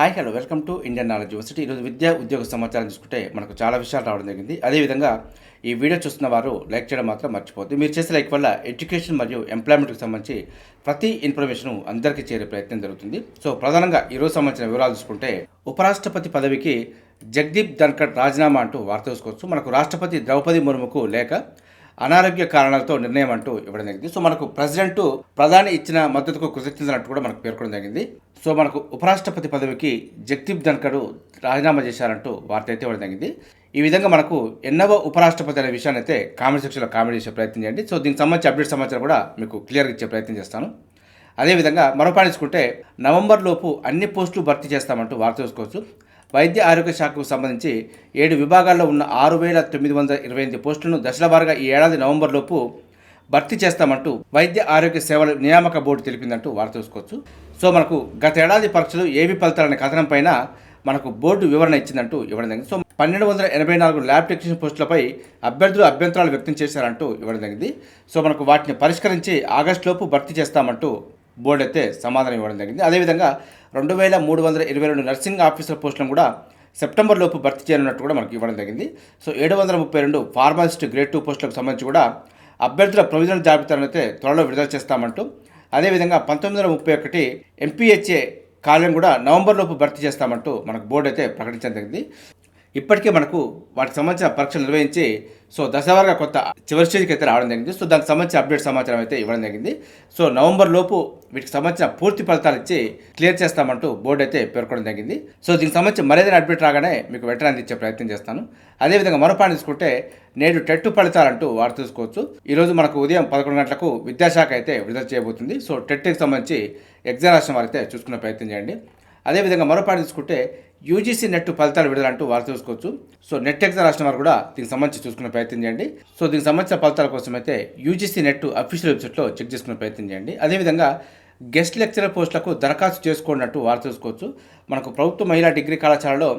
Hi hello welcome to Indian knowledge university. ఈరోజు విద్యా ఉద్యోగ సమాచారం చూసుకుంటే మనకు చాలా విషయాలు రావడం జరిగింది. అదేవిధంగా ఈ వీడియో చూస్తున్న వారు లైక్ చేయడం మాత్రం మర్చిపోద్దు మీరు చేసే లైక్ వల్ల ఎడ్యుకేషన్ మరియు ఎంప్లాయ్మెంట్కి సంబంధించి ప్రతి ఇన్ఫర్మేషన్ అందరికీ చేరే ప్రయత్నం జరుగుతుంది. సో ప్రధానంగా ఈరోజు సంబంధించిన వివరాలు చూసుకుంటే ఉపరాష్ట్రపతి పదవికి జగదీప్ ధన్కడ్ రాజీనామా అంటూ వార్త చూసుకోవచ్చు మనకు రాష్ట్రపతి ద్రౌపది ముర్ముకు లేక అనారోగ్య కారణాలతో నిర్ణయం అంటూ ఇవ్వడం జరిగింది. సో మనకు ప్రెసిడెంట్ ప్రధాని ఇచ్చిన మద్దతుకు కృతజ్ఞతలు కూడా మనకు పేర్కొనడం జరిగింది. సో మనకు ఉపరాష్ట్రపతి పదవికి జగదీప్ ధన్కడు రాజీనామా చేశారంటూ వార్త అయితే ఇవ్వడం జరిగింది. ఈ విధంగా మనకు ఎన్నవ ఉపరాష్ట్రపతి అనే విషయాన్ని అయితే కామెంట్ సెక్షన్లో కామెంట్ చేసే ప్రయత్నం చేయండి. సో దీనికి సంబంధించి అప్డేట్ సమాచారం కూడా మీకు క్లియర్గా ఇచ్చే ప్రయత్నం చేస్తాను. అదేవిధంగా మరో పాటించుకుంటే నవంబర్ లోపు అన్ని పోస్టులు భర్తీ చేస్తామంటూ వార్త చూసుకోవచ్చు వైద్య ఆరోగ్య శాఖకు సంబంధించి ఏడు విభాగాల్లో ఉన్న ఆరు వేల తొమ్మిది వందల ఇరవై ఎనిమిది పోస్టులను దశల వారీగా ఈ ఏడాది నవంబర్లోపు భర్తీ చేస్తామంటూ వైద్య ఆరోగ్య సేవల నియామక బోర్డు తెలిపిందంటూ వార్త చూసుకోవచ్చు సో మనకు గత ఏడాది పరీక్షలు ఏవి ఫలితాలనే కథనం పైన మనకు బోర్డు వివరణ ఇచ్చిందంటూ ఇవ్వడం జరిగింది. సో పన్నెండు వందల ఎనభై నాలుగు ల్యాబ్ టెక్నీషియన్ పోస్టులపై అభ్యర్థులు అభ్యంతరాలు వ్యక్తం చేశారంటూ ఇవ్వడం జరిగింది. సో మనకు వాటిని పరిష్కరించి ఆగస్టులోపు భర్తీ చేస్తామంటూ బోర్డు అయితే సమాధానం ఇవ్వడం జరిగింది. అదేవిధంగా రెండు వేల మూడు వందల ఇరవై రెండు నర్సింగ్ ఆఫీసర్ పోస్టులను కూడా సెప్టెంబర్ లోపు భర్తీ చేయనున్నట్టు కూడా మనకి ఇవ్వడం జరిగింది. సో ఏడు వందల ముప్పై రెండు ఫార్మాసిస్ట్ గ్రేడ్ టూ పోస్టులకు సంబంధించి కూడా అభ్యర్థుల ప్రొవిజనల్ జాబితాను అయితే త్వరలో విడుదల చేస్తామంటూ అదేవిధంగా పంతొమ్మిది వందల ముప్పై ఒకటి ఎంపీహెచ్ఏ కాలం కూడా నవంబర్ లోపు భర్తీ చేస్తామంటూ మనకు బోర్డు అయితే ప్రకటించడం జరిగింది. ఇప్పటికే మనకు వాటికి సంబంధించిన పరీక్షలు నిర్వహించి సో దశవారీగా కొత్త చివరి స్టేజ్కి అయితే రావడం జరిగింది. సో దానికి సంబంధించిన అప్డేట్ సమాచారం అయితే ఇవ్వడం జరిగింది. సో నవంబర్ లోపు వీటికి సంబంధించిన పూర్తి ఫలితాలు ఇచ్చి క్లియర్ చేస్తామంటూ బోర్డు అయితే పేర్కొనడం జరిగింది. సో దీనికి సంబంధించి మరేదైనా అప్డేట్ రాగానే మీకు వెంటనే అందించే ప్రయత్నం చేస్తాను. అదేవిధంగా మరో పాయింట్ తీసుకుంటే నేడు టెట్ ఫలితాలంటూ వారు చూసుకోవచ్చు. ఈరోజు మనకు ఉదయం పదకొండు గంటలకు విద్యాశాఖ అయితే విడుదల చేయబోతుంది. సో టెట్కి సంబంధించి ఎగ్జామ్ రాసిన వారైతే చూసుకునే ప్రయత్నం చేయండి. అదేవిధంగా మరో పాయింట్ తీసుకుంటే యూజీసీ నెట్ ఫలితాలు విడుదలంటూ వారు చూసుకోవచ్చు. సో నెట్ ఎగ్జామ్ రాసిన వారు కూడా దీనికి సంబంధించి చూసుకునే ప్రయత్నం చేయండి. సో దీనికి సంబంధించిన ఫలితాల కోసం అయితే యూజీసీ నెట్ అఫీషియల్ వెబ్సైట్లో చెక్ చేసుకునే ప్రయత్నం చేయండి. అదేవిధంగా గెస్ట్ లెక్చరర్ పోస్టులకు దరఖాస్తు చేసుకున్నట్టు వారు చూసుకోవచ్చు. మనకు ప్రభుత్వ మహిళా డిగ్రీ కళాశాలలో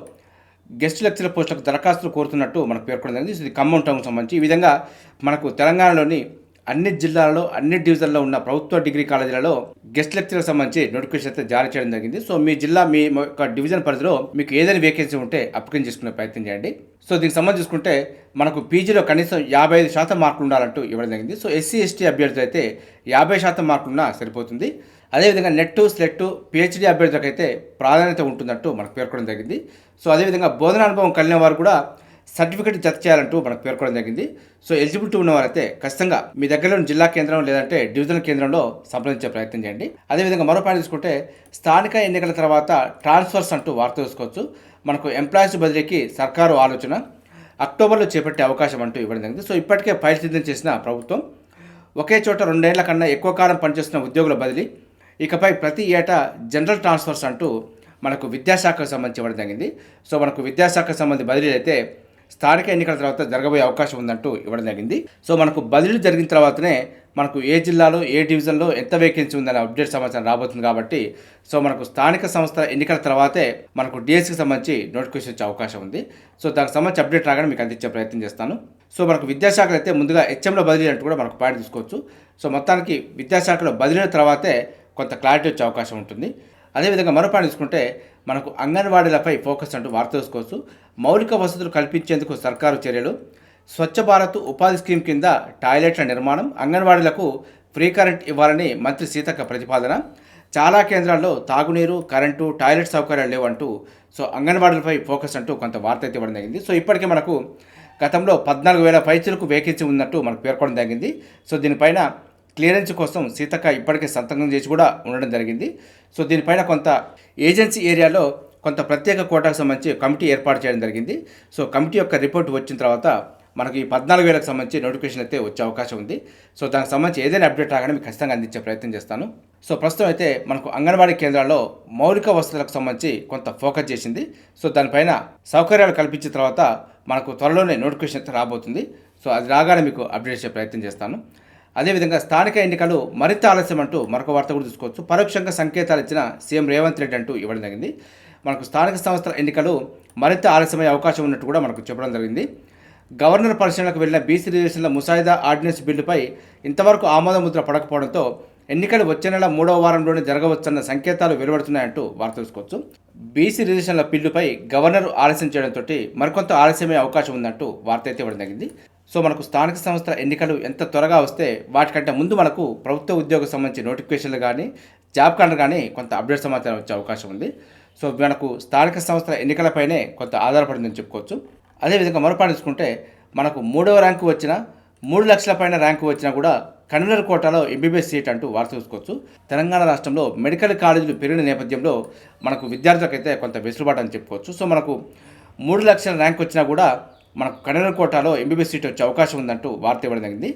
గెస్ట్ లెక్చరర్ పోస్టులకు దరఖాస్తులు కోరుతున్నట్టు మనకు పేర్కొనడం జరిగింది. ఇది ఖమ్మం టౌన్ సంబంధించి ఈ విధంగా మనకు తెలంగాణలోని అన్ని జిల్లాలలో అన్ని డివిజన్లో ఉన్న ప్రభుత్వ డిగ్రీ కాలేజీలలో గెస్ట్ లెక్చరర్ సంబంధించి నోటిఫికేషన్ అయితే జారీ చేయడం జరిగింది. సో మీ జిల్లా మీ యొక్క డివిజన్ పరిధిలో మీకు ఏదైనా వేకెన్సీ ఉంటే అప్లికేషన్ చేసుకునే ప్రయత్నం చేయండి. సో దీనికి సంబంధించి చూసుకుంటే మనకు పీజీలో కనీసం యాభై ఐదు శాతం మార్కులు ఉండాలంటూ ఇవ్వడం జరిగింది. సో ఎస్సీ ఎస్టీ అభ్యర్థులు అయితే యాభై శాతం మార్కులున్నా సరిపోతుంది. అదేవిధంగా నెట్ స్లెట్ పిహెచ్డి అభ్యర్థులకు అయితే ప్రాధాన్యత ఉంటుందంటూ మనకు పేర్కొనడం జరిగింది. సో అదేవిధంగా బోధన అనుభవం కలిగిన వారు కూడా సర్టిఫికేట్ జత చేయాలంటూ మనకు పేర్కొనడం జరిగింది. సో ఎలిజిబిలిటీ ఉన్నవారైతే ఖచ్చితంగా మీ దగ్గరలోని జిల్లా కేంద్రం లేదంటే డివిజనల్ కేంద్రంలో సంప్రదించే ప్రయత్నం చేయండి. అదేవిధంగా మరో పాయింట్ తీసుకుంటే స్థానిక ఎన్నికల తర్వాత ట్రాన్స్ఫర్స్ అంటూ వార్త చూసుకోవచ్చు మనకు ఎంప్లాయీస్ బదిలీకి సర్కారు ఆలోచన అక్టోబర్లో చేపట్టే అవకాశం అంటూ ఇవ్వడం జరిగింది. సో ఇప్పటికే ఫైల్ చేసిన ప్రభుత్వం ఒకే చోట రెండేళ్ళ కన్నా ఎక్కువ కాలం పనిచేస్తున్న ఉద్యోగుల బదిలీ ఇకపై ప్రతి ఏటా జనరల్ ట్రాన్స్ఫర్స్ అంటూ మనకు విద్యాశాఖకు సంబంధించి ఇవ్వడం జరిగింది. సో మనకు విద్యాశాఖకు సంబంధించి బదిలీలు అయితే స్థానిక ఎన్నికల తర్వాత జరగబోయే అవకాశం ఉందంటూ ఇవ్వడం జరిగింది. సో మనకు బదిలీ జరిగిన తర్వాతనే మనకు ఏ జిల్లాలో ఏ డివిజన్లో ఎంత వేకెన్సీ ఉందనే అప్డేట్ సమాచారం రాబోతుంది కాబట్టి సో మనకు స్థానిక సంస్థ ఎన్నికల తర్వాతే మనకు డిఎస్సికి సంబంధించి నోటిఫికేషన్ వచ్చే అవకాశం ఉంది. సో దానికి సంబంధించి అప్డేట్ రాగానే మీకు అందించే ప్రయత్నం చేస్తాను. సో మనకు విద్యాశాఖలో అయితే ముందుగా హెచ్ఎంలో బదిలీ అంటూ కూడా మనకు పాయింట్ తీసుకోవచ్చు. సో మొత్తానికి విద్యాశాఖలో బదిలీన తర్వాతే కొంత క్లారిటీ వచ్చే అవకాశం ఉంటుంది. అదేవిధంగా మరో పాయింట్ తీసుకుంటే మనకు అంగన్వాడీలపై ఫోకస్ అంటూ వార్త చూసుకోవచ్చు మౌలిక వసతులు కల్పించేందుకు సర్కారు చర్యలు. స్వచ్ఛ భారత్ ఉపాధి స్కీమ్ కింద టాయిలెట్ల నిర్మాణం. అంగన్వాడీలకు ఫ్రీ కరెంట్ ఇవ్వాలని మంత్రి సీతక్క ప్రతిపాదన. చాలా కేంద్రాల్లో తాగునీరు కరెంటు టాయిలెట్ సౌకర్యాలు లేవంటూ సో అంగన్వాడీలపై ఫోకస్ అంటూ కొంత వార్త అయితే ఇవ్వడం జరిగింది. సో ఇప్పటికే మనకు గతంలో పద్నాలుగు వేల పైచులకు వేకెన్సీ ఉన్నట్టు మనకు పేర్కొనడం జరిగింది. సో దీనిపైన క్లియరెన్స్ కోసం సీతక్క ఇప్పటికే సంతకం చేసి కూడా ఉండడం జరిగింది. సో దీనిపైన కొంత ఏజెన్సీ ఏరియాలో కొంత ప్రత్యేక కోటాకు సంబంధించి కమిటీ ఏర్పాటు చేయడం జరిగింది. సో కమిటీ యొక్క రిపోర్ట్ వచ్చిన తర్వాత మనకి ఈ పద్నాలుగు వేలకు సంబంధించి నోటిఫికేషన్ అయితే వచ్చే అవకాశం ఉంది. సో దానికి సంబంధించి ఏదైనా అప్డేట్ రాగానే మీకు ఖచ్చితంగా అందించే ప్రయత్నం చేస్తాను. సో ప్రస్తుతం అయితే మనకు అంగన్వాడీ కేంద్రాల్లో మౌలిక వసతులకు సంబంధించి కొంత ఫోకస్ చేసింది. సో దానిపైన సౌకర్యాలు కల్పించిన తర్వాత మనకు త్వరలోనే నోటిఫికేషన్ అయితే రాబోతుంది. సో అది రాగానే మీకు అప్డేట్ చేసే ప్రయత్నం చేస్తాను. అదేవిధంగా స్థానిక ఎన్నికలు మరింత ఆలస్యం అంటూ మరొక వార్త కూడా చూసుకోవచ్చు పరోక్షంగా సంకేతాలు ఇచ్చిన సీఎం రేవంత్ రెడ్డి అంటూ ఇవ్వడం జరిగింది. మనకు స్థానిక సంస్థల ఎన్నికలు మరింత ఆలస్యమయ్యే అవకాశం ఉన్నట్టు కూడా మనకు చెప్పడం జరిగింది. గవర్నర్ పరిశీలనకు వెళ్ళిన బీసీ రిజర్వేషన్ల ముసాయిదా ఆర్డినెన్స్ బిల్లుపై ఇంతవరకు ఆమోద ముద్ర పడకపోవడంతో ఎన్నికలు వచ్చే నెల మూడవ వారంలోనే జరగవచ్చన్న సంకేతాలు వెలువడుతున్నాయంటూ వార్త తెలుసుకోవచ్చు బీసీ రిజర్వేషన్ల బిల్లుపై గవర్నర్ ఆలస్యం చేయడంతో మరికొంత ఆలస్యమయ్యే అవకాశం ఉందంటూ వార్త అయితే ఇవ్వడం జరిగింది. సో మనకు స్థానిక సంస్థల ఎన్నికలు ఎంత త్వరగా వస్తే వాటికంటే ముందు మనకు ప్రభుత్వ ఉద్యోగం సంబంధించి నోటిఫికేషన్లు కానీ జాబ్ కార్డు కానీ కొంత అప్డేట్ సమాచారం వచ్చే అవకాశం ఉంది. సో మనకు స్థానిక సంస్థల ఎన్నికలపైనే కొంత ఆధారపడిందని చెప్పుకోవచ్చు. అదేవిధంగా మరోపాటు చూసుకుంటే మనకు మూడవ ర్యాంకు వచ్చిన మూడు లక్షల పైన ర్యాంకు వచ్చినా కూడా కన్వీనర్ కోటాలో ఎంబీబీఎస్ సీట్ అంటూ వార్త చూసుకోవచ్చు. తెలంగాణ రాష్ట్రంలో మెడికల్ కాలేజీలు పెరిగిన నేపథ్యంలో మనకు విద్యార్థులకైతే కొంత వెసులుబాటు అని చెప్పుకోవచ్చు. సో మనకు మూడు లక్షల ర్యాంక్ వచ్చినా కూడా మనకు కన్వీనర్ కోటాలో ఎంబీబీఎస్ సీట్ వచ్చే అవకాశం ఉందంటూ వార్త ఇవ్వడం జరిగింది.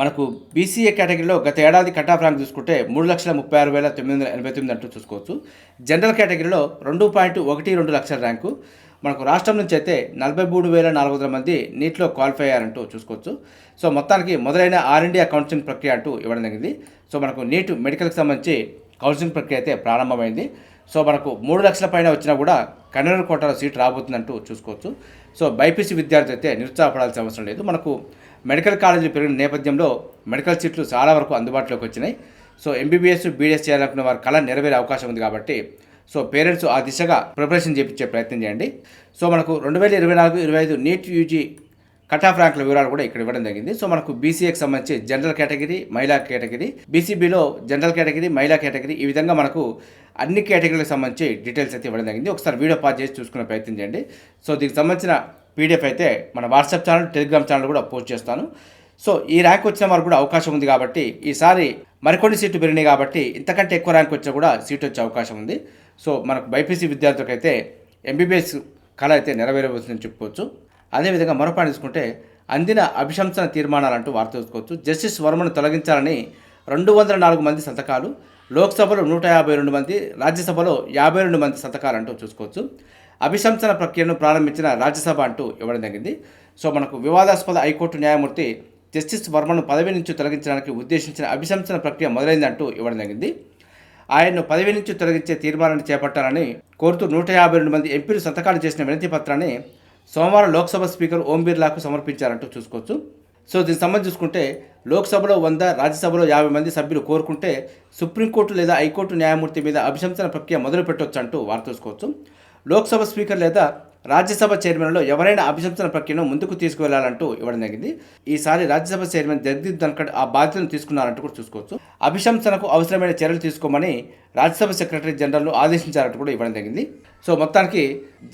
మనకు బీసీఏ కేటగిరీలో గత ఏడాది కట్ ఆఫ్ ర్యాంక్ చూసుకుంటే మూడు లక్షల ముప్పై ఆరు వేల తొమ్మిది వందల ఎనభై తొమ్మిది అంటూ చూసుకోవచ్చు. జనరల్ కేటగిరీలో రెండు పాయింట్ ఒకటి రెండు లక్షల ర్యాంకు. మనకు రాష్ట్రం నుంచి అయితే నలభై మూడు వేల నాలుగు వందల మంది నీటిలో క్వాలిఫై అయ్యారంటూ చూసుకోవచ్చు. సో మొత్తానికి మొదలైన ఆర్ ఇండియా కౌన్సిలింగ్ ప్రక్రియ అంటూ ఇవ్వడం జరిగింది. సో మనకు నీట్ మెడికల్కి సంబంధించి కౌన్సిలింగ్ ప్రక్రియ అయితే ప్రారంభమైంది. సో మనకు మూడు లక్షల పైన వచ్చినా కూడా కన్నడ కోటాలో సీట్ రాబోతుందంటూ చూసుకోవచ్చు. సో బైపీసీ విద్యార్థి అయితే నిరుత్సాహపడాల్సిన అవసరం లేదు. మనకు మెడికల్ కాలేజీలు పెరిగిన నేపథ్యంలో మెడికల్ సీట్లు చాలా వరకు అందుబాటులోకి వచ్చినాయి. సో ఎంబీబీఎస్ బీడీఎస్ చేయాలనుకున్న వారి కళ నెరవేరే అవకాశం ఉంది కాబట్టి సో పేరెంట్స్ ఆ దిశగా ప్రిపరేషన్ చేయించే ప్రయత్నం చేయండి. సో మనకు రెండు వేల ఇరవై నాలుగు ఇరవై ఐదు నీట్ యూజీ కట్ ఆఫ్ ర్యాంకుల వివరాలు కూడా ఇక్కడ ఇవ్వడం జరిగింది. సో మనకు బీసీఏకి సంబంధించి జనరల్ కేటగిరీ మహిళా కేటగిరీ బీసీబీలో జనరల్ కేటగిరీ మహిళా కేటగిరీ ఈ విధంగా మనకు అన్ని కేటగిరీలకు సంబంధించి డీటెయిల్స్ అయితే ఇవ్వడం జరిగింది. ఒకసారి వీడియో పాస్ చేసి చూసుకునే ప్రయత్నం చేయండి. సో దీనికి సంబంధించిన పీడిఎఫ్ అయితే మన వాట్సాప్ ఛానల్ టెలిగ్రామ్ ఛానల్ కూడా పోస్ట్ చేస్తాను. సో ఈ ర్యాంక్ వచ్చిన వారు కూడా అవకాశం ఉంది కాబట్టి ఈసారి మరికొన్ని సీట్లు పెరిగినాయి కాబట్టి ఇంతకంటే ఎక్కువ ర్యాంక్ వచ్చినా కూడా సీట్ వచ్చే అవకాశం ఉంది. సో మనకు బైపీసీ విద్యార్థులకైతే ఎంబీబీఎస్ కళ అయితే నెరవేరవలసిందని చెప్పుకోవచ్చు. అదేవిధంగా మరోపాటు తీసుకుంటే అందిన అభిశంసన తీర్మానాలంటూ వార్త చూసుకోవచ్చు జస్టిస్ వర్మను తొలగించాలని రెండు వందల నాలుగు మంది సంతకాలు లోక్సభలో నూట యాభై రెండు మంది రాజ్యసభలో యాభై రెండు మంది సంతకాలు అంటూ చూసుకోవచ్చు. అభిశంసన ప్రక్రియను ప్రారంభించిన రాజ్యసభ అంటూ ఇవ్వడం జరిగింది. సో మనకు వివాదాస్పద హైకోర్టు న్యాయమూర్తి జస్టిస్ వర్మను పదవి నుంచి తొలగించడానికి ఉద్దేశించిన అభిశంసన ప్రక్రియ మొదలైందంటూ ఇవ్వడం జరిగింది. ఆయన్ను పదవి నుంచి తొలగించే తీర్మానాన్ని చేపట్టాలని కోరుతూ నూట యాభై రెండు మంది ఎంపీలు సంతకాలు చేసిన వినతి పత్రాన్ని సోమవారం లోక్సభ స్పీకర్ ఓం బిర్లాకు సమర్పించారంటూ చూసుకోవచ్చు. సో దీనికి సంబంధించి చూసుకుంటే లోక్సభలో వంద రాజ్యసభలో యాభై మంది సభ్యులు కోరుకుంటే సుప్రీంకోర్టు లేదా హైకోర్టు న్యాయమూర్తి మీద అభిశంసన ప్రక్రియ మొదలు పెట్టవచ్చు అంటూ వార్త చూసుకోవచ్చు. లోక్సభ స్పీకర్ లేదా రాజ్యసభ చైర్మన్లో ఎవరైనా అభిశంసన ప్రక్రియను ముందుకు తీసుకువెళ్ళాలంటూ ఇవ్వడం జరిగింది. ఈసారి రాజ్యసభ చైర్మన్ జగదీప్ ధన్కడ్ ఆ బాధ్యతను తీసుకున్నారంటూ కూడా చూసుకోవచ్చు. అభిశంసనకు అవసరమైన చర్యలు తీసుకోమని రాజ్యసభ సెక్రటరీ జనరల్ను ఆదేశించారంటూ కూడా ఇవ్వడం జరిగింది. సో మొత్తానికి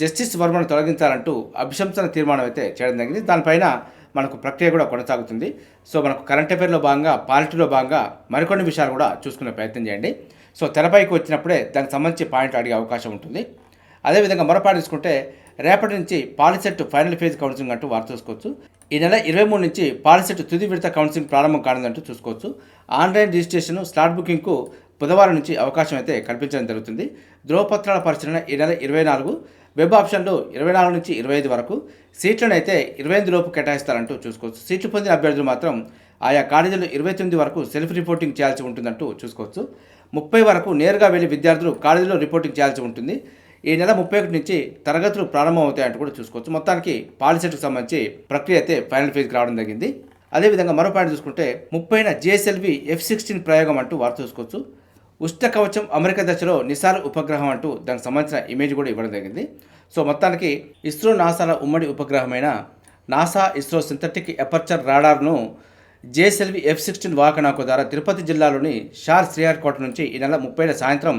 జస్టిస్ వర్మను తొలగించాలంటూ అభిశంసన తీర్మానం అయితే చేయడం జరిగింది. దానిపైన మనకు ప్రక్రియ కూడా కొనసాగుతుంది. సో మనకు కరెంట్ అఫేర్లో భాగంగా పాలిటీలో భాగంగా మరికొన్ని విషయాలు కూడా చూసుకునే ప్రయత్నం చేయండి. సో తెరపైకి వచ్చినప్పుడే దానికి సంబంధించి పాయింట్ అడిగే అవకాశం ఉంటుంది. అదేవిధంగా మరోపాటు తీసుకుంటే రేపటి నుంచి పాలిసెట్ ఫైనల్ ఫేజ్ కౌన్సిలింగ్ అంటూ వార్త చూసుకోవచ్చు. ఈ నెల ఇరవై మూడు నుంచి పాలిసెట్ తుది విడత కౌన్సిలింగ్ ప్రారంభం కానుందంటూ చూసుకోవచ్చు. ఆన్లైన్ రిజిస్ట్రేషన్ స్లాట్ బుకింగ్కు బుధవారం నుంచి అవకాశం అయితే కల్పించడం జరుగుతుంది. ధ్రువపత్రాల పరిశీలన ఈ నెల ఇరవై నాలుగు. వెబ్ ఆప్షన్లు ఇరవై నాలుగు నుంచి ఇరవై ఐదు వరకు. సీట్లను అయితే ఇరవై ఐదు లోపు కేటాయిస్తారంటూ చూసుకోవచ్చు. సీట్లు పొందిన అభ్యర్థులు మాత్రం ఆయా కాలేజీలు ఇరవై తొమ్మిది వరకు సెల్ఫ్ రిపోర్టింగ్ చేయాల్సి ఉంటుందంటూ చూసుకోవచ్చు. ముప్పై వరకు నేరుగా వెళ్ళి విద్యార్థులు కాలేజీలో రిపోర్టింగ్ చేయాల్సి ఉంటుంది. ఈ నెల ముప్పై ఒకటి నుంచి తరగతులు ప్రారంభమవుతాయంటూ కూడా చూసుకోవచ్చు. మొత్తానికి పాలిసెట్కి సంబంధించి ప్రక్రియ అయితే ఫైనల్ ఫేజ్కి రావడం జరిగింది. అదేవిధంగా మరో పాయింట్ చూసుకుంటే ముప్పైన జిఎస్ఎల్వి ఎఫ్ సిక్స్టీన్ ప్రయోగం అంటూ వార్త చూసుకోవచ్చు. ఉష్ణ కవచం అమెరికా దశలో నిసార్ ఉపగ్రహం అంటూ దానికి సంబంధించిన ఇమేజ్ కూడా ఇవ్వడం జరిగింది. సో మొత్తానికి ఇస్రో నాసాల ఉమ్మడి ఉపగ్రహమైన నాసా ఇస్రో సింథటిక్ ఎపర్చర్ రాడార్ను జేఎస్ఎల్వి ఎఫ్ సిక్స్టీన్ వాహనాకు ద్వారా తిరుపతి జిల్లాలోని షార్ శ్రీహరికోట నుంచి ఈ నెల ముప్పైన సాయంత్రం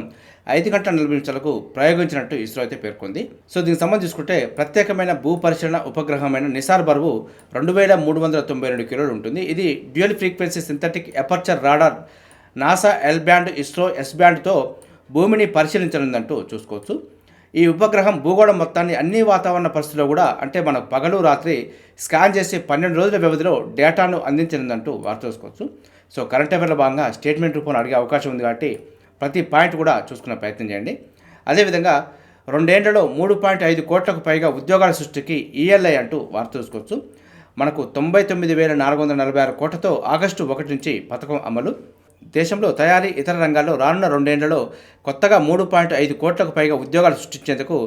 ఐదు గంటల నలభై నిమిషాలకు ప్రయోగించినట్టు ఇస్రో అయితే పేర్కొంది. సో దీనికి సంబంధించి చూసుకుంటే ప్రత్యేకమైన భూ పరిశీలన ఉపగ్రహమైన నిసార్ బరువు రెండు వేల మూడు వందల తొంభై రెండు కిలోలు ఉంటుంది. ఇది dual frequency synthetic aperture radar NASA L band ISRO S బ్యాండ్తో భూమిని పరిశీలించనుందంటూ చూసుకోవచ్చు. ఈ ఉపగ్రహం భూగోళం మొత్తాన్ని అన్ని వాతావరణ పరిస్థితుల్లో కూడా అంటే మనకు పగలు రాత్రి స్కాన్ చేసి పన్నెండు రోజుల వ్యవధిలో డేటాను అందించనుందంటూ వార్త చూసుకోవచ్చు సో కరెంట్ అఫేర్లో భాగంగా స్టేట్మెంట్ రూపంలో అడిగే అవకాశం ఉంది కాబట్టి ప్రతి పాయింట్ కూడా చూసుకునే ప్రయత్నం చేయండి. అదేవిధంగా రెండేళ్ళలో మూడు పాయింట్ ఐదు కోట్లకు పైగా ఉద్యోగాల సృష్టికి ఈఎల్ఐ అంటూ వార్త చూసుకోవచ్చు మనకు తొంభై తొమ్మిది వేల నాలుగు వందల నలభై ఆరు కోట్లతో ఆగస్టు ఒకటి నుంచి పథకం అమలు. దేశంలో తయారీ ఇతర రంగాల్లో రానున్న రెండేళ్ళలో కొత్తగా మూడు పాయింట్ ఐదు కోట్లకు పైగా ఉద్యోగాలు సృష్టించేందుకు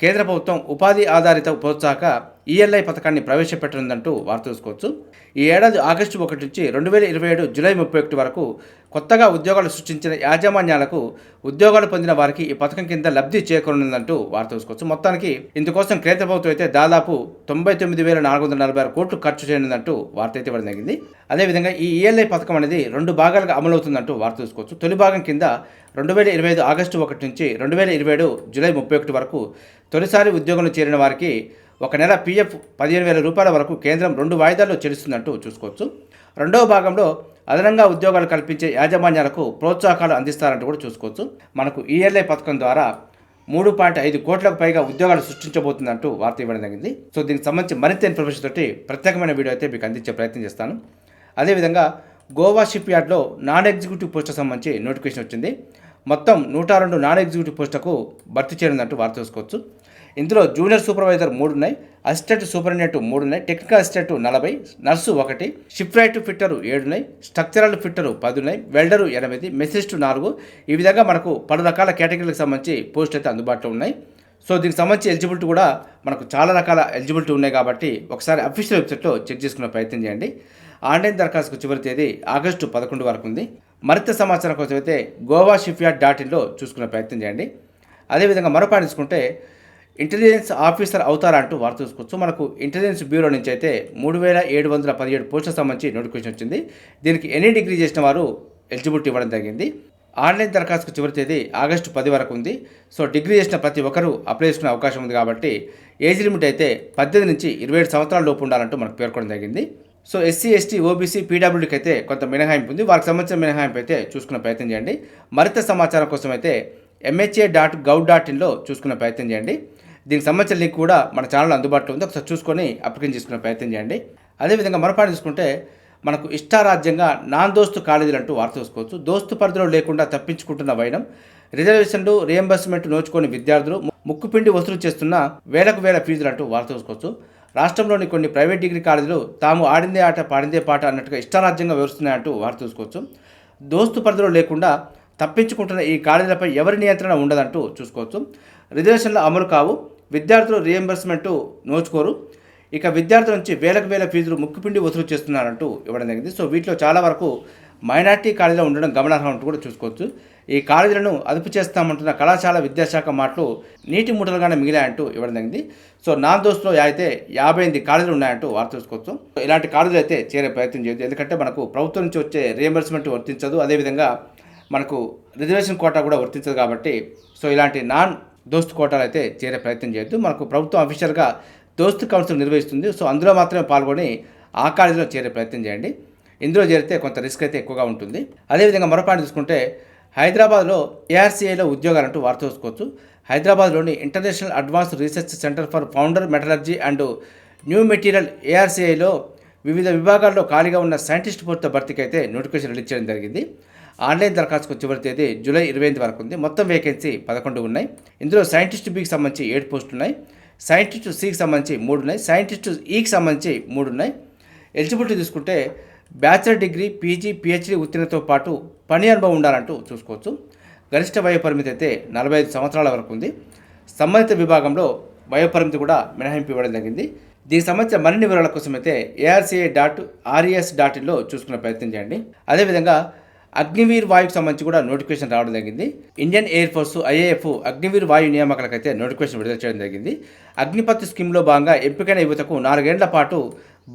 కేంద్ర ప్రభుత్వం ఉపాధి ఆధారిత ప్రోత్సాహక ఈఎల్ఐ పథకాన్ని ప్రవేశపెట్టనుందంటూ వార్త చూసుకోవచ్చు ఈ ఏడాది ఆగస్టు ఒకటి నుంచి రెండు వేల ఇరవై ఏడు జూలై ముప్పై ఒకటి వరకు కొత్తగా ఉద్యోగాలు సృష్టించిన యాజమాన్యాలకు ఉద్యోగాలు పొందిన వారికి ఈ పథకం కింద లబ్ధి చేకూరనుందంటూ వార్త చూసుకోవచ్చు మొత్తానికి ఇందుకోసం కేంద్ర ప్రభుత్వం అయితే దాదాపు తొంభై తొమ్మిది వేల నాలుగు వందల నలభై ఆరు కోట్లు ఖర్చు చేయనుందంటూ వార్త అయితే ఇవ్వడం జరిగింది. అదేవిధంగా ఈ ఈఎల్ఐ పథకం అనేది రెండు భాగాలుగా అమలవుతుందంటూ వార్త చూసుకోవచ్చు తొలి భాగం కింద రెండు వేల ఇరవై ఐదు ఆగస్టు ఒకటి నుంచి రెండు వేల ఇరవై ఏడు జూలై ముప్పై ఒకటి వరకు తొలిసారి ఉద్యోగంలో చేరిన వారికి ఒక నెల పీఎఫ్ పదిహేను వేల రూపాయల వరకు కేంద్రం రెండు వాయిదాల్లో చెల్లిస్తుందంటూ చూసుకోవచ్చు. రెండవ భాగంలో అదనంగా ఉద్యోగాలు కల్పించే యాజమాన్యాలకు ప్రోత్సాహకాలు అందిస్తారంటూ కూడా చూసుకోవచ్చు. మనకు ఈఎల్ఐ పథకం ద్వారా మూడు పాయింట్ ఐదు కోట్లకు పైగా ఉద్యోగాలు సృష్టించబోతుందంటూ వార్త ఇవ్వడం జరిగింది. సో దీనికి సంబంధించి మరింత ఇన్ఫర్మేషన్ తోటి ప్రత్యేకమైన వీడియో అయితే మీకు అందించే ప్రయత్నం చేస్తాను. అదేవిధంగా గోవా షిప్ యార్డ్లో నాన్ ఎగ్జిక్యూటివ్ పోస్టుకు సంబంధించి నోటిఫికేషన్ వచ్చింది. మొత్తం నూట రెండు నాన్ ఎగ్జిక్యూటివ్ పోస్టులకు భర్తీ చేయనుందంటూ వార్త చూసుకోవచ్చు. ఇందులో జూనియర్ సూపర్వైజర్ మూడు ఉన్నాయి అసిస్టెంట్ సూపరింటెండెంట్ మూడు ఉన్నాయి టెక్నికల్ అసిస్టెంట్ నలభై నర్సు ఒకటి షిఫ్ట్ ఫిట్టరు ఏడు ఉన్నాయి స్ట్రక్చరల్ ఫిట్టరు పది ఉన్నాయి వెల్డరు ఎనిమిది మెసిస్ట్ నాలుగు. ఈ విధంగా మనకు పలు రకాల కేటగిరీలకు సంబంధించి పోస్ట్ అయితే అందుబాటులో ఉన్నాయి. సో దీనికి సంబంధించి ఎలిజిబిలిటీ కూడా మనకు చాలా రకాల ఎలిజిబిలిటీ ఉన్నాయి కాబట్టి ఒకసారి అఫీషియల్ వెబ్సైట్లో చెక్ చేసుకునే ప్రయత్నం చేయండి. ఆన్లైన్ దరఖాస్తుకు చివరి తేదీ ఆగస్టు పదకొండు వరకు ఉంది. మరింత సమాచారం కోసం అయితే గోవా షిఫ్యార్డ్ డాట్ ఇన్లో చూసుకునే ప్రయత్నం చేయండి. అదేవిధంగా మరొక తీసుకుంటే ఇంటెలిజెన్స్ ఆఫీసర్ అవుతారంటూ వార్త చూసుకోవచ్చు. మనకు ఇంటెలిజెన్స్ బ్యూరో నుంచి అయితే మూడు వేల ఏడు వందల పదిహేడు పోస్టులకు సంబంధించి నోటిఫికేషన్ వచ్చింది. దీనికి ఎన్ని డిగ్రీ చేసిన వారు ఎలిజిబిలిటీ ఇవ్వడం జరిగింది. ఆన్లైన్ దరఖాస్తుకు చివరి తేదీ ఆగస్టు పది వరకు ఉంది. సో డిగ్రీ చేసిన ప్రతి ఒక్కరూ అప్లై చేసుకునే అవకాశం ఉంది కాబట్టి ఏజ్ లిమిట్ అయితే పద్దెనిమిది నుంచి ఇరవై ఏడు సంవత్సరాల లోపు ఉండాలంటూ మనకు పేర్కొనడం జరిగింది. సో ఎస్సీ ఎస్టీ ఓబీసీ పీడబ్ల్యూడీకి అయితే కొంత మినహాయింపు ఉంది. వారికి సంబంధించిన మినహాయింపు అయితే చూసుకునే ప్రయత్నం చేయండి. మరింత సమాచారం కోసం అయితే ఎంహెచ్ఏ డాట్ గవ్ డాట్ ఇన్లో చూసుకునే ప్రయత్నం చేయండి. దీనికి సంబంధించిన లింక్ కూడా మన ఛానల్లో అందుబాటులో ఉంది. ఒకసారి చూసుకొని అప్లికేషన్ చేసుకునే ప్రయత్నం చేయండి. అదేవిధంగా మరొకటి చూసుకుంటే మనకు ఇష్టారాజ్యంగా నాన్ దోస్తు కాలేజీలు అంటూ వార్త చూసుకోవచ్చు. దోస్తు పరిధిలో లేకుండా తప్పించుకుంటున్న వైనం రిజర్వేషన్లు రియంబర్స్మెంట్ నోచుకొని విద్యార్థులు ముక్కుపిండి వసూలు చేస్తున్న వేలకు వేల ఫీజులు అంటూ వార్త చూసుకోవచ్చు. రాష్ట్రంలోని కొన్ని ప్రైవేట్ డిగ్రీ కాలేజీలు తాము ఆడిందే ఆట పాడిందే పాట అన్నట్టుగా ఇష్టారాజ్యంగా వివరిస్తున్నాయంటూ వార్త చూసుకోవచ్చు. దోస్తు పరిధిలో లేకుండా తప్పించుకుంటున్న ఈ కాలేజీలపై ఎవరి నియంత్రణ ఉండదంటూ చూసుకోవచ్చు. రిజర్వేషన్లు అమలు కావు. విద్యార్థులు రియంబర్స్మెంట్ నోచుకోరు. ఇక విద్యార్థుల నుంచి వేలకు వేల ఫీజులు ముక్కుపిండి వసూలు చేస్తున్నారంటూ ఇవ్వడం జరిగింది. సో వీటిలో చాలా వరకు మైనార్టీ కాలేజీలో ఉండడం గమనార్హం అంటూ కూడా చూసుకోవచ్చు. ఈ కాలేజీలను అదుపు చేస్తామంటున్న కళాశాల విద్యాశాఖ మాటలు నీటి మూటలుగానే మిగిలాయంటూ ఇవ్వడం జరిగింది. సో నా దోస్తులో అయితే యాభై ఎనిమిది కాలేజీలు ఉన్నాయంటూ వార్త చూసుకోవచ్చు. ఇలాంటి కాలేజీలు అయితే చేరే ప్రయత్నం చేయొద్దు. ఎందుకంటే మనకు ప్రభుత్వం నుంచి వచ్చే రియంబర్స్మెంట్ వర్తించదు. అదేవిధంగా మనకు రిజర్వేషన్ కోటా కూడా వర్తించదు కాబట్టి సో ఇలాంటి నాన్ దోస్తు కోటాలు అయితే చేరే ప్రయత్నం చేయొద్దు. మనకు ప్రభుత్వం అఫీషియల్గా దోస్తు కౌన్సిల్ నిర్వహిస్తుంది. సో అందులో మాత్రమే పాల్గొని ఆ కాలేజీలో చేరే ప్రయత్నం చేయండి. ఇందులో చేరితే కొంత రిస్క్ అయితే ఎక్కువగా ఉంటుంది. అదేవిధంగా మరో పాయింట్ చూసుకుంటే హైదరాబాద్లో ఏఆర్సీఐలో ఉద్యోగాలంటూ వార్త చూసుకోవచ్చు. హైదరాబాద్లోని international advance research centre for powder metallurgy and new material ఏఆర్సీఐలో వివిధ విభాగాల్లో ఖాళీగా ఉన్న సైంటిస్ట్ పోస్టుల భర్తీకి అయితే నోటిఫికేషన్ రిలీజ్ చేయడం జరిగింది. ఆన్లైన్ దరఖాస్తుకు చివరి తేదీ జూలై ఇరవై ఎనిమిది వరకు ఉంది. మొత్తం వేకెన్సీ పదకొండు ఉన్నాయి. ఇందులో సైంటిస్ట్ బికి సంబంధించి ఏడు పోస్టులు ఉన్నాయి. సైంటిస్ట్ సికి సంబంధించి మూడు ఉన్నాయి. సైంటిస్ట్ ఈకి e సంబంధించి మూడు ఉన్నాయి. ఎలిజిబిలిటీ తీసుకుంటే బ్యాచిలర్ డిగ్రీ పీజీ పిహెచ్డీ ఉత్తీర్ణతో పాటు పని అనుభవం ఉండాలంటూ చూసుకోవచ్చు. గరిష్ట వయోపరిమితి అయితే నలభై ఐదు సంవత్సరాల వరకు ఉంది. సంబంధిత విభాగంలో వయోపరిమితి కూడా మినహాయింపు ఇవ్వడం జరిగింది. దీనికి సంబంధించిన మరిన్ని వివరాల కోసం అయితే ఏఆర్సీఏ డాట్ ఆర్ఈఎస్ డాట్ ఇన్లో చూసుకునే ప్రయత్నం చేయండి. అదేవిధంగా అగ్నివీర్ వాయుకు సంబంధించి కూడా నోటిఫికేషన్ రావడం జరిగింది. Indian Air Force IAF Agniveer Vayu నియామకాలకైతే notification విడుదల చేయడం జరిగింది. అగ్నిపత్ స్కీమ్లో భాగంగా ఎంపికైన యువతకు నాలుగేళ్ళ పాటు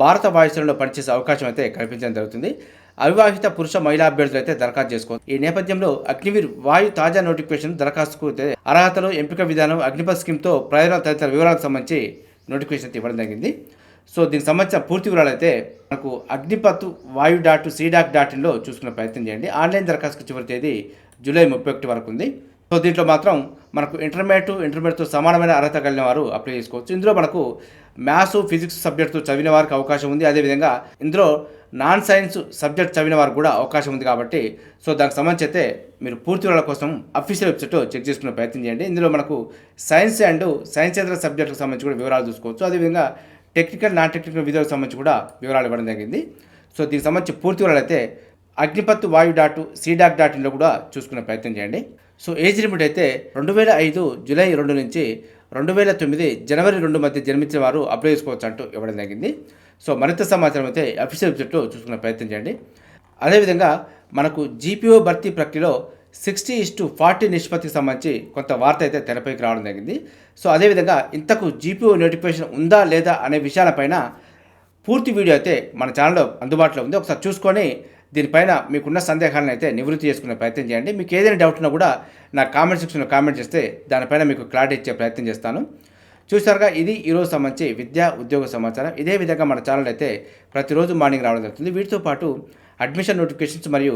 భారత వాయుసేనలో పనిచేసే అవకాశం అయితే కల్పించడం జరుగుతుంది. అవివాహిత పురుష మహిళా అభ్యర్థులు అయితే దరఖాస్తు చేసుకోవచ్చు ఈ నేపథ్యంలో అగ్నివీర్ వాయు తాజా నోటిఫికేషన్ దరఖాస్తుకు అర్హతలు ఎంపిక విధానం అగ్నిపత్ స్కీమ్తో ప్రయోజనాలు తదితర వివరాలకు సంబంధించి నోటిఫికేషన్ అయితే ఇవ్వడం జరిగింది. సో దీనికి సంబంధించిన పూర్తి వివరాలు అయితే మనకు అగ్నిపత్ వాయు డాట్ సీడాక్ డాట్ ఇన్లో చూసుకునే ప్రయత్నం చేయండి. ఆన్లైన్ దరఖాస్తు చివరి తేదీ జూలై ముప్పై ఒకటి వరకు ఉంది. సో దీంట్లో మాత్రం మనకు ఇంటర్మీడియట్ ఇంటర్మీడియట్తో సమానమైన అర్హత కలిగిన వారు అప్లై చేసుకోవచ్చు. ఇందులో మనకు మ్యాథ్స్ ఫిజిక్స్ సబ్జెక్టు చదివిన వారికి అవకాశం ఉంది. అదేవిధంగా ఇందులో నాన్ సైన్స్ సబ్జెక్ట్ చదివిన వారికి కూడా అవకాశం ఉంది కాబట్టి సో దానికి సంబంధించి అయితే మీరు పూర్తి వివరాల కోసం అఫీషియల్ వెబ్సైట్ చెక్ చేసుకునే ప్రయత్నం చేయండి. ఇందులో మనకు సైన్స్ అండ్ సైన్స్ ఇతర సబ్జెక్టుకు సంబంధించి కూడా వివరాలు చూసుకోవచ్చు. అదేవిధంగా టెక్నికల్ నాన్ టెక్నికల్ విధులకు సంబంధించి కూడా వివరాలు ఇవ్వడం జరిగింది. సో దీనికి సంబంధించి పూర్తి వివరాలు అయితే అగ్నిపత్ వాయు డాట్ సీడాక్ డాట్ ఇన్లో కూడా చూసుకునే ప్రయత్నం చేయండి. సో ఏజ్ లిమిట్ అయితే రెండు వేల ఐదు జూలై రెండు నుంచి రెండు వేల తొమ్మిది జనవరి రెండు మధ్య జన్మించిన వారు అప్లై చేసుకోవచ్చు అంటూ ఇవ్వడం జరిగింది. సో మరింత సమాచారం అయితే అఫీషియల్ వెబ్సైట్లో చూసుకునే ప్రయత్నం చేయండి. అదేవిధంగా మనకు జీపీఓ భర్తీ ప్రక్రియలో సిక్స్టీ ఇస్ టు ఫార్టీ నిష్పత్తికి సంబంధించి కొంత వార్త అయితే తెరపైకి రావడం జరిగింది. సో అదేవిధంగా ఇంతకు జీపీఓ నోటిఫికేషన్ ఉందా లేదా అనే విషయాలపైన పూర్తి వీడియో అయితే మన ఛానల్లో అందుబాటులో ఉంది. ఒకసారి చూసుకొని దీనిపైన మీకున్న సందేహాలను అయితే నివృత్తి చేసుకునే ప్రయత్నం చేయండి. మీకు ఏదైనా డౌట్ ఉన్నా కూడా నా కామెంట్ సెక్షన్లో కామెంట్ చేస్తే దానిపైన మీకు క్లారిటీ ఇచ్చే ప్రయత్నం చేస్తాను. చూసారుగా ఇది ఈరోజు సంబంధించి విద్యా ఉద్యోగ సమాచారం. ఇదే విధంగా మన ఛానల్ అయితే ప్రతిరోజు మార్నింగ్ రావడం జరుగుతుంది. వీటితో పాటు అడ్మిషన్ నోటిఫికేషన్స్ మరియు